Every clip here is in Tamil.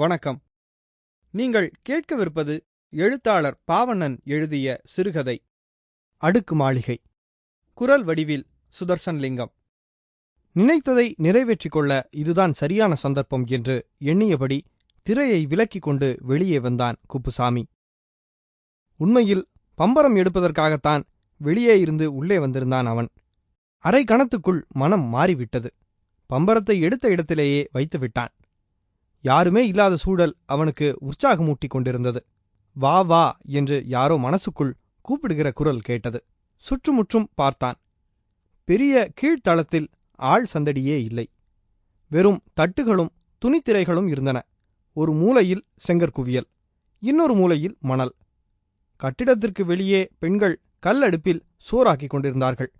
வணக்கம். நீங்கள் கேட்கவிருப்பது எழுத்தாளர் பாவண்ணன் எழுதிய சிறுகதை. அடுக்கு மாளிகை. குரல் வடிவில் சுதர்சன் லிங்கம் நினைத்ததை நிறைவேற்றிக் கொள்ள இதுதான் சரியான சந்தர்ப்பம் என்று எண்ணியபடி திரையை விலக்கிக் கொண்டு வெளியே வந்தான் குப்புசாமி. உண்மையில் பம்பரம் எடுப்பதற்காகத்தான் வெளியே இருந்து உள்ளே வந்திருந்தான் அவன். அரை கணத்துக்குள் மனம் மாறிவிட்டது. பம்பரத்தை எடுத்த இடத்திலேயே வைத்து விட்டான் யாருமே இல்லாத சூழல் அவனுக்கு உற்சாகமூட்டிக் கொண்டிருந்தது வா வா என்று யாரோ மனசுக்குள் கூப்பிடுகிற குரல் கேட்டது. சுற்றுமுற்றும் பார்த்தான். பெரிய கீழ்த்தளத்தில் ஆள் சந்தடியே இல்லை. வெறும் தட்டுகளும் துணித்திரைகளும் இருந்தன. ஒரு மூலையில் செங்கற்குவியல் இன்னொரு மூலையில் மணல். கட்டிடத்திற்கு வெளியே பெண்கள் கல்லடுப்பில் சோறாக்கிக் கொண்டிருந்தார்கள்.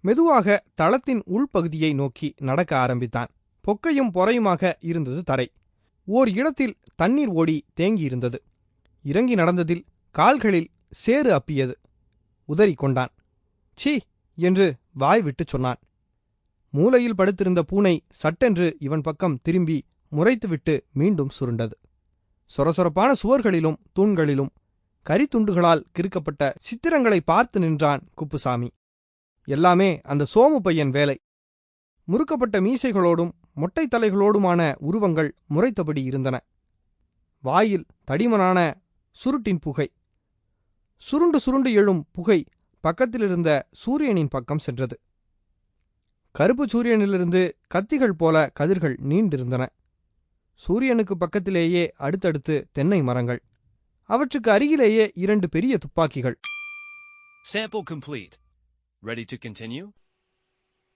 மெதுவாக தளத்தின் உள்பகுதியை நோக்கி நடக்க ஆரம்பித்தான். பொக்கையும் பொறையுமாக இருந்தது தரை. ஓர் இடத்தில் தண்ணீர் ஓடி தேங்கியிருந்தது. இறங்கி நடந்ததில் கால்களில் சேறு அப்பியது. உதறி கொண்டான். சீ என்று வாய் விட்டுச் சொன்னான். மூலையில் படுத்திருந்த பூனை சட்டென்று இவன் பக்கம் திரும்பி முறைத்துவிட்டு மீண்டும் சுருண்டது. சொரசொரப்பான சுவர்களிலும் தூண்களிலும் கரித்துண்டுகளால் கிறுக்கப்பட்ட சித்திரங்களை பார்த்து நின்றான் குப்புசாமி. எல்லாமே அந்த சோமு பையன் வேலை. முறுக்கப்பட்ட மீசைகளோடும் மொட்டை தலைகளோடுமான உருவங்கள் முறைத்தபடி இருந்தன. வாயில் தடிமனான சுருட்டின் புகை. சுருண்டு சுருண்டு எழும் புகை பக்கத்திலிருந்த சூரியனின் பக்கம் சென்றது. கருப்பு சூரியனிலிருந்து கத்திகள் போல கதிர்கள் நீண்டிருந்தன. சூரியனுக்கு பக்கத்திலேயே அடுத்தடுத்து தென்னை மரங்கள். அவற்றுக்கு அருகிலேயே இரண்டு பெரிய துப்பாக்கிகள். Sample complete. Ready to continue?